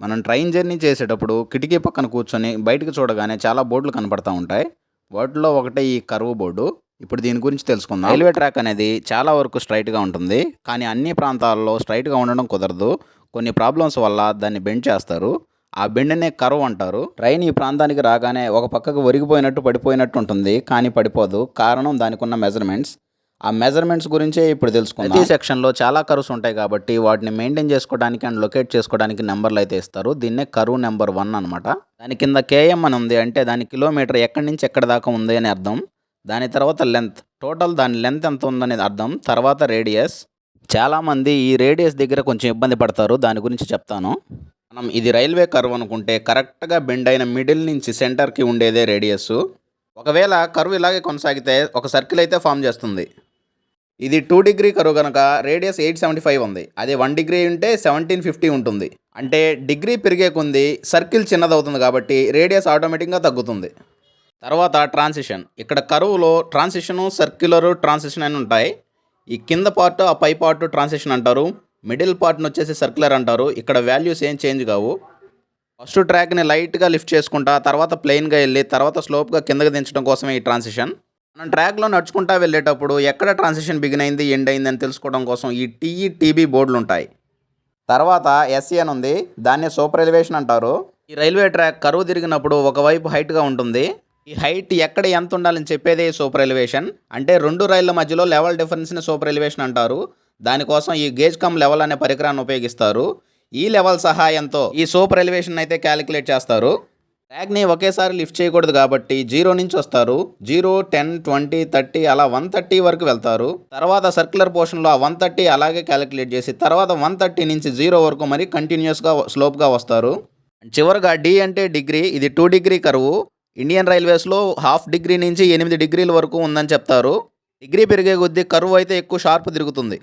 మనం train journey చేసేటప్పుడు కిటికీ పక్కన కూర్చొని బయటకు చూడగానే చాలా బోర్డులు కనపడతా ఉంటాయి. వాటిలో ఒకటే ఈ కరువు బోర్డు. ఇప్పుడు దీని గురించి తెలుసుకుందాం. రైల్వే ట్రాక్ అనేది చాలా వరకు స్ట్రైట్గా ఉంటుంది. కానీ అన్ని ప్రాంతాల్లో స్ట్రైట్గా ఉండడం కుదరదు. కొన్ని ప్రాబ్లమ్స్ వల్ల దాన్ని బెండ్ చేస్తారు. ఆ బెండ్నే కరువు అంటారు. ట్రైన్ ఈ ప్రాంతానికి రాగానే ఒక పక్కకు ఒరిగిపోయినట్టు పడిపోయినట్టు ఉంటుంది. కానీ పడిపోదు. కారణం దానికి ఉన్న మెజర్మెంట్స్. ఆ మెజర్మెంట్స్ గురించే ఇప్పుడు తెలుసుకుందాం. ప్రతి సెక్షన్లో చాలా కరువుస్ ఉంటాయి కాబట్టి వాటిని మెయింటైన్ చేసుకోవడానికి అండ్ లొకేట్ చేసుకోవడానికి నెంబర్లు అయితే ఇస్తారు. దీన్నే కరువు నెంబర్ వన్ అనమాట దాని కింద కేఎం అని ఉంది అంటే దాని కిలోమీటర్ ఎక్కడి నుంచి ఎక్కడి దాకా ఉంది అని అర్థం. దాని తర్వాత లెంత్ టోటల్ దాని లెంత్ ఎంత ఉందనేది అర్థం. తర్వాత రేడియస్ చాలామంది ఈ రేడియస్ దగ్గర కొంచెం ఇబ్బంది పడతారు. దాని గురించి చెప్తాను. మనం ఇది రైల్వే కర్వ్ అనుకుంటే కరెక్ట్గా బెండ్ అయిన మిడిల్ నుంచి సెంటర్కి ఉండేదే రేడియస్ ఒకవేళ కరువు ఇలాగే కొనసాగితే ఒక సర్కిల్ అయితే ఫామ్ చేస్తుంది. ఇది టూ డిగ్రీ కరువు కనుక రేడియస్ ఎయిట్ సెవెంటీ ఫైవ్ ఉంది. అదే వన్ డిగ్రీ ఉంటే సెవెంటీన్ ఫిఫ్టీ ఉంటుంది. అంటే డిగ్రీ పెరిగే కొంది సర్కిల్ చిన్నదవుతుంది కాబట్టి రేడియస్ ఆటోమేటిక్గా తగ్గుతుంది. తర్వాత ట్రాన్సిషన్ ఇక్కడ కరువులో ట్రాన్సిషను సర్క్యులరు ట్రాన్సిషన్ అని ఉంటాయి. ఈ కింద పార్ట్ ఆ పై పార్ట్ ట్రాన్సిషన్ అంటారు. మిడిల్ పార్ట్ని వచ్చేసి సర్క్యులర్ అంటారు. ఇక్కడ వాల్యూస్ ఏం చేంజ్ కావు. ఫస్ట్ ట్రాక్ని లైట్గా లిఫ్ట్ చేసుకుంటా తర్వాత ప్లెయిన్గా వెళ్ళి తర్వాత స్లోప్గా కిందకి దించడం కోసమే ఈ ట్రాన్సిషన్ మనం ట్రాక్లో నడుచుకుంటా వెళ్ళేటప్పుడు ఎక్కడ ట్రాన్సిషన్ బిగిన్ అయింది ఎండ్ అయింది అని తెలుసుకోవడం కోసం ఈ టీఈ టీబీ బోర్డులు ఉంటాయి తర్వాత ఎస్సీ అని ఉంది దాన్ని సూపర్ ఎలివేషన్ అంటారు. ఈ రైల్వే ట్రాక్ కరువు తిరిగినప్పుడు ఒకవైపు హైట్గా ఉంటుంది. ఈ హైట్ ఎక్కడ ఎంత ఉండాలని చెప్పేదే సూపర్ ఎలివేషన్. అంటే రెండు రైళ్ళ మధ్యలో లెవెల్ డిఫరెన్స్ని సూపర్ ఎలివేషన్ అంటారు. దానికోసం ఈ గేజ్ కమ్ లెవెల్ అనే పరికరాన్ని ఉపయోగిస్తారు. ఈ లెవెల్ సహాయంతో ఈ సూపర్ ఎలివేషన్ అయితే క్యాలిక్యులేట్ చేస్తారు. ట్యాగ్ని ఒకేసారి లిఫ్ట్ చేయకూడదు కాబట్టి జీరో నుంచి వస్తారు. జీరో టెన్ ట్వంటీ థర్టీ అలా వన్ థర్టీ వరకు వెళ్తారు. తర్వాత సర్క్యులర్ పోర్షన్లో ఆ వన్ థర్టీ అలాగే క్యాలిక్యులేట్ చేసి తర్వాత వన్ థర్టీ నుంచి జీరో వరకు మరి కంటిన్యూస్గా స్లోప్గా వస్తారు. చివరిగా డి అంటే డిగ్రీ ఇది టూ డిగ్రీ కరువు. ఇండియన్ రైల్వేస్లో హాఫ్ డిగ్రీ నుంచి ఎనిమిది డిగ్రీల వరకు ఉందని చెప్తారు. డిగ్రీ పెరిగే కొద్దీ కరువు అయితే ఎక్కువ షార్ప్ తిరుగుతుంది.